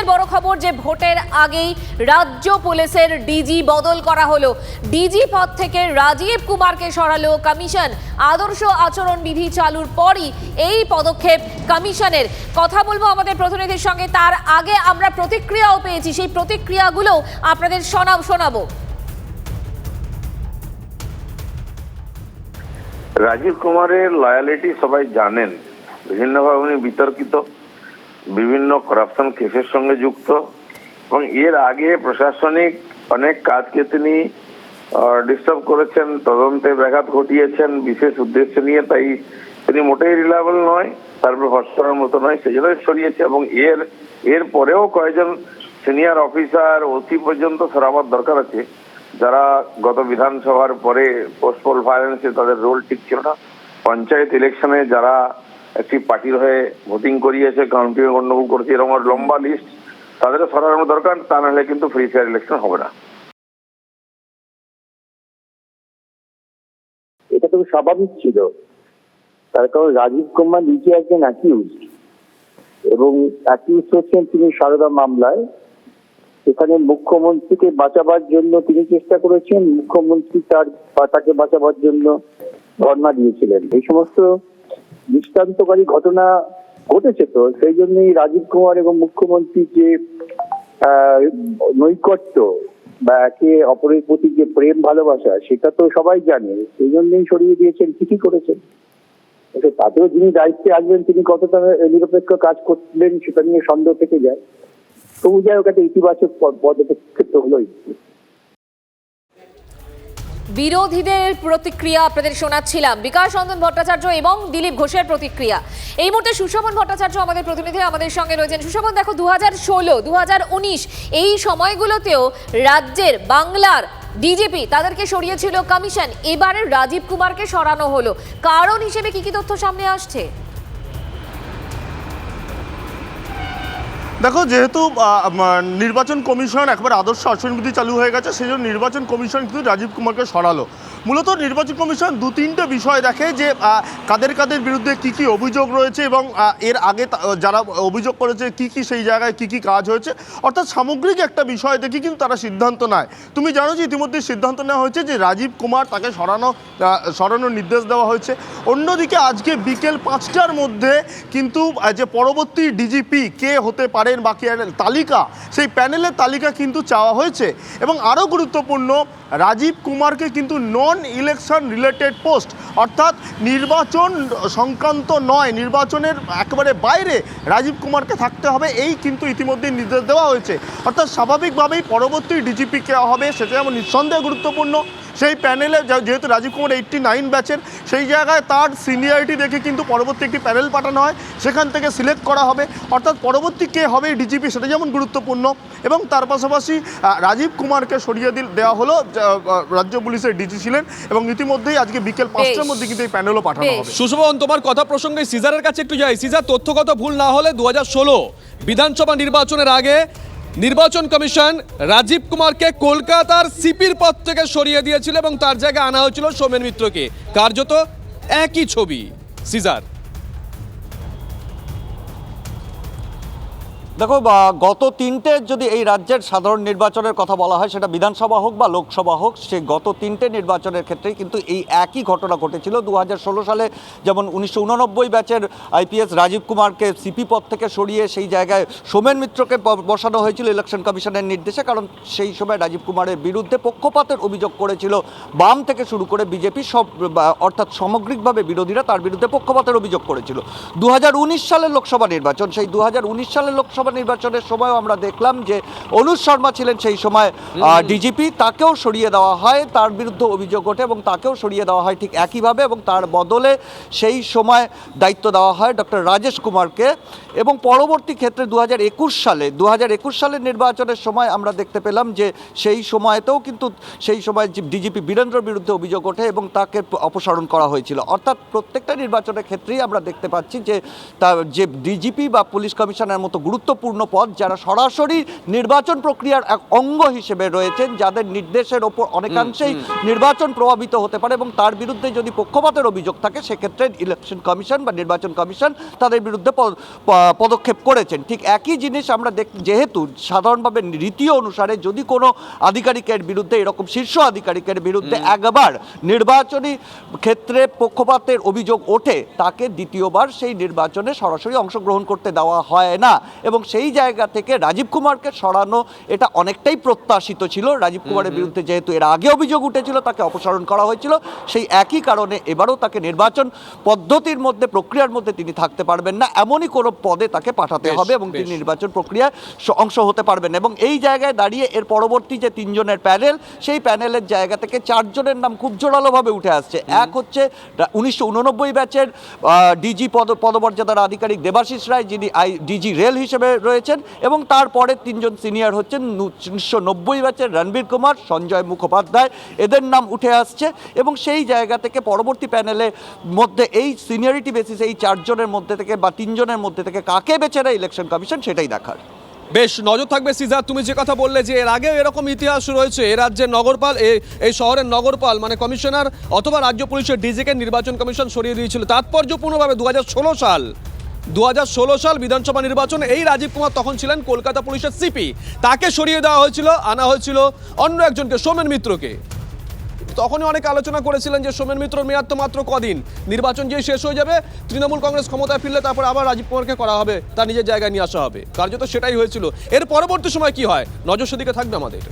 সবচেয়ে বড় খবর যে ভোটের আগেই রাজ্য পুলিশের ডিজি বদল করা হলো। ডিজি পদ থেকে রাজীব কুমারকে সরালো কমিশন। আদর্শ আচরণ বিধি চালুর পরই এই পদক্ষেপ কমিশনের। কথা বলব আমাদের প্রতিনিধির সঙ্গে। তার আগে আমরা প্রতিক্রিয়াও পেয়েছি। সেই প্রতিক্রিয়াগুলো আপনাদের শোনাব, শোনাবো। রাজীব কুমারের লয়ালিটি সবাই জানেন। বিভিন্নভাবে উনি বিতর্কিত। বিভিন্ন করাপশন কেসের সঙ্গে যুক্ত। এবং এর আগে প্রশাসনিক অনেক কাজকে তিনি ডিস্টার্ব করেছেন, তদন্তে ব্যাঘাত ঘটিয়েছেন, বিশেষ উদ্দেশ্য নিয়ে। তাই তিনি মোটেই রিলায়েবল নয় তারপর ভরসা করার মতো নয় সেই জন্য সরিয়েছে এবং এর এর পরেও কয়েকজন সিনিয়র অফিসার ওসি পর্যন্ত সরাবার দরকার আছে। যারা গত বিধানসভার পরে পোস্টপোল ভায়োলেন্সে তাদের রোল ঠিক ছিল না। পঞ্চায়েত ইলেকশনে যারা একটি পার্টির হয়ে ভোটিং করিয়েছে কাউন্টিং গন্ডগোল করেছে, এরকম লম্বা লিস্ট তাদেরও সরানো দরকার, তা নাহলে কিন্তু ফ্রি ফেয়ার ইলেকশন হবে না। এটা তো স্বাভাবিক ছিল। তার কারণ রাজীব কুমার নিজে একজন অ্যাকিউজ এবং অ্যাকিউজ হচ্ছেন তিনি সারদা মামলায়। সেখানে মুখ্যমন্ত্রীকে বাঁচাবার জন্য তিনি চেষ্টা করেছেন, মুখ্যমন্ত্রী তার তাকে বাঁচাবার জন্য ধর্ণা দিয়েছিলেন। এই সমস্ত দৃষ্টান্তকারী ঘটনা ঘটেছে তো, সেই জন্যই রাজীব কুমার এবং মুখ্যমন্ত্রীর যে নৈকট্য বা একে অপরের প্রতি যে প্রেম ভালোবাসা, সেটা তো সবাই জানে, সেই জন্যই সরিয়ে দিয়েছেন, ঠিকই করেছেন। কিন্তু তাতেও যিনি দায়িত্বে আসবেন, তিনি কতটা নিরপেক্ষ কাজ করলেন, সেটা নিয়ে সন্দেহ থেকে যায়। তবু যাই হোক, একটা ইতিবাচক পদ- পদক্ষেপ তো হলোই। বিরোধীদের প্রতিক্রিয়া আপনাদের শোনাচ্ছিলাম। বিকাশ রঞ্জন ভট্টাচার্য এবং দিলীপ ঘোষের প্রতিক্রিয়া। এই মুহূর্তে সুশোভন ভট্টাচার্য আমাদের প্রতিনিধি, আমাদের সঙ্গে রয়েছেন। সুশোভন দেখো দু হাজার ষোলো দু এই সময়গুলোতেও রাজ্যের, বাংলার ডিজিপি তাদেরকে সরিয়েছিল কমিশন এবারে রাজীব কুমারকে সরানো হলো। কারণ হিসেবে কি কি তথ্য সামনে আসছে? দেখো, যেহেতু নির্বাচন কমিশন একবার আদর্শ আচরণবিধি চালু হয়ে গেছে, সেই জন্য নির্বাচন কমিশন কিন্তু রাজীব কুমারকে সরালো। মূলত নির্বাচন কমিশন দু তিনটে বিষয় দেখে যে কাদের কাদের বিরুদ্ধে কি কি অভিযোগ রয়েছে এবং এর আগে যারা অভিযোগ করেছে কি কি সেই জায়গায় কি কি কাজ হয়েছে, অর্থাৎ সামগ্রিক একটা বিষয় দেখে কিন্তু তারা সিদ্ধান্ত নেয়। তুমি জানো যে ইতিমধ্যে সিদ্ধান্ত নেওয়া হয়েছে যে রাজীব কুমার তাকে সরানো সরানোর নির্দেশ দেওয়া হয়েছে। অন্যদিকে আজকে বিকেল পাঁচটার মধ্যে কিন্তু যে পরবর্তী ডিজিপি কে হতে পারেন বাকি তালিকা, সেই প্যানেলের তালিকা কিন্তু চাওয়া হয়েছে। এবং আরও গুরুত্বপূর্ণ, রাজীব কুমারকে কিন্তু নন ইলেকশন রিলেটেড পোস্ট অর্থাৎ নির্বাচন সংক্রান্ত নয়, নির্বাচনের একেবারে বাইরে রাজীব কুমারকে থাকতে হবে, এই কিন্তু ইতিমধ্যেই নির্দেশ দেওয়া হয়েছে। অর্থাৎ স্বাভাবিকভাবেই পরবর্তী ডিজিপি কে হবে সেটা যেমন নিঃসন্দেহে গুরুত্বপূর্ণ। সেই প্যানেলে, যেহেতু রাজীব কুমার এইটটি নাইন ব্যাচের সেই জায়গায় তার সিনিয়রিটি দেখে কিন্তু পরবর্তী একটি প্যানেল পাঠানো হয় সেখান থেকে সিলেক্ট করা হবে। অর্থাৎ পরবর্তী কে হবে ডিজিপি সেটা যেমন গুরুত্বপূর্ণ এবং তার পাশাপাশি রাজীব কুমারকে সরিয়ে দিল দেওয়া হলো রাজ্য পুলিশের ডিজি ছিলেন এবং ইতিমধ্যেই আজকে বিকেল পাঁচটার মধ্যে কিন্তু এই প্যানেলও পাঠানো। হবে। সুশোভন তোমার কথা প্রসঙ্গে সিজারের কাছে একটু যাই। সিজার তথ্যগত ভুল না হলে দু হাজার ষোলো বিধানসভা নির্বাচনের আগে নির্বাচন কমিশন রাজীব কুমারকে কলকাতার সিপির পদ থেকে সরিয়ে দিয়েছিল এবং তার জায়গায় আনা হয়েছিল সোমেন মিত্রকে। কার্যত একই ছবি। সিজার। দেখো গত তিনটে যদি এই রাজ্যের সাধারণ নির্বাচনের কথা বলা হয়, সেটা বিধানসভা হোক বা লোকসভা হোক, সে গত তিনটে নির্বাচনের ক্ষেত্রেই কিন্তু এই একই ঘটনা ঘটেছিল। দু হাজার ষোলো সালে যেমন উনিশশো উননব্বই ব্যাচের আইপিএস রাজীব কুমারকে সিপি পদ থেকে সরিয়ে সেই জায়গায় সোমেন মিত্রকে বসানো হয়েছিল ইলেকশন কমিশনের নির্দেশে, কারণ সেই সময় রাজীব কুমারের বিরুদ্ধে পক্ষপাতের অভিযোগ করেছিল। বাম থেকে শুরু করে বিজেপি সব অর্থাৎ সামগ্রিকভাবে বিরোধীরা তার বিরুদ্ধে পক্ষপাতের অভিযোগ করেছিল। দু হাজার উনিশ সালের লোকসভা নির্বাচন, সেই দু হাজার উনিশ সালের লোকসভা নির্বাচনের সময়ও আমরা দেখলাম যে অনুজ শর্মা ছিলেন সেই সময় ডিজিপি। তাকেও সরিয়ে দেওয়া হয় তার বিরুদ্ধে অভিযোগ ওঠে এবং তাকেও সরিয়ে দেওয়া হয় ঠিক একইভাবে এবং তার বদলে সেই সময় দায়িত্ব দেওয়া হয় ডক্টর রাজেশ কুমারকে। এবং পরবর্তী ক্ষেত্রে দু হাজার একুশ সালে দু হাজার একুশ সালের নির্বাচনের সময় আমরা দেখতে পেলাম যে সেই সময়তেও কিন্তু সেই সময় ডিজিপি বীরেন্দ্রর বিরুদ্ধে অভিযোগ ওঠে এবং তাকে অপসারণ করা হয়েছিল। অর্থাৎ প্রত্যেকটা নির্বাচনের ক্ষেত্রেই আমরা দেখতে পাচ্ছি যে তার যে ডিজিপি বা পুলিশ কমিশনার মতো গুরুত্বপূর্ণ গুরুত্বপূর্ণ পদ যারা সরাসরি নির্বাচন প্রক্রিয়ার এক অঙ্গ হিসেবে রয়েছেন যাদের নির্দেশের ওপর অনেকাংশেই নির্বাচন প্রভাবিত হতে পারে এবং তার বিরুদ্ধে যদি পক্ষপাতের অভিযোগ থাকে সেক্ষেত্রে ইলেকশন কমিশন বা নির্বাচন কমিশন তাদের বিরুদ্ধে পদক্ষেপ করেছেন। ঠিক একই জিনিস আমরা দেখ যেহেতু সাধারণভাবে রীতি অনুসারে যদি কোনো আধিকারিকের বিরুদ্ধে এরকম শীর্ষ আধিকারিকের বিরুদ্ধে একবার নির্বাচনী ক্ষেত্রে পক্ষপাতের অভিযোগ ওঠে তাকে দ্বিতীয়বার সেই নির্বাচনে সরাসরি অংশগ্রহণ করতে দেওয়া হয় না এবং সেই জায়গা থেকে রাজীব কুমারকে সরানো এটা অনেকটাই প্রত্যাশিত ছিল। রাজীব কুমারের বিরুদ্ধে যেহেতু এর আগে অভিযোগ উঠেছিল তাকে অপসারণ করা হয়েছিল সেই একই কারণে এবারও তাকে নির্বাচন পদ্ধতির মধ্যে প্রক্রিয়ার মধ্যে তিনি থাকতে পারবেন না। এমনই কোনো পদে তাকে পাঠাতে হবে এবং তিনি নির্বাচন প্রক্রিয়ায় অংশ হতে পারবেন এবং এই জায়গায় দাঁড়িয়ে এর পরবর্তী যে তিনজনের প্যানেল সেই প্যানেলের জায়গা থেকে চারজনের নাম খুব জোরালোভাবে উঠে আসছে। এক হচ্ছে উনিশশো উননব্বই ব্যাচের ডিজি পদ পদমর্যাদার আধিকারিক দেবাশিস রায় যিনি আই ডিজি রেল হিসেবে রয়েছেন এবং তারপরে তিনজন সিনিয়র হচ্ছেন উনিশশো নব্বই ব্যাচের রণবীর কুমার, সঞ্জয় মুখোপাধ্যায়। এদের নাম উঠে আসছে এবং সেই জায়গা থেকে পরবর্তী প্যানেলের মধ্যে এই সিনিয়রিটি বেসিস এই চারজনের মধ্যে থেকে বা তিনজনের মধ্যে থেকে কাকে বেছে নেয় ইলেকশন কমিশন সেটাই দেখার। বেশ, নজর থাকবে সিজার, তুমি যে কথা বললে যে এর আগেও এরকম ইতিহাস রয়েছে, এ রাজ্যের নগরপাল এই শহরের নগরপাল মানে কমিশনার অথবা রাজ্য পুলিশের ডিজিকে নির্বাচন কমিশন সরিয়ে দিয়েছিল। তাৎপর্যপূর্ণভাবে দু হাজার ষোলো সাল দু হাজার ষোলো সাল বিধানসভা নির্বাচন এই রাজীব কুমার তখন ছিলেন কলকাতা পুলিশের সিপি তাকে সরিয়ে দেওয়া হয়েছিল, আনা হয়েছিল অন্য একজনকে, সোমেন মিত্রকে। তখনই অনেক আলোচনা করেছিলেন যে সোমেন মিত্রর মেয়াদ তো মাত্র কদিন। নির্বাচন যে শেষ হয়ে যাবে, তৃণমূল কংগ্রেস ক্ষমতায় ফিরলে তারপর আবার রাজীব কুমারকে করা হবে, তার নিজের জায়গায় নিয়ে আসা হবে। কার্যত সেটাই হয়েছিল। এর পরবর্তী সময় কি হয়? নজর সেদিকে থাকবে আমাদের।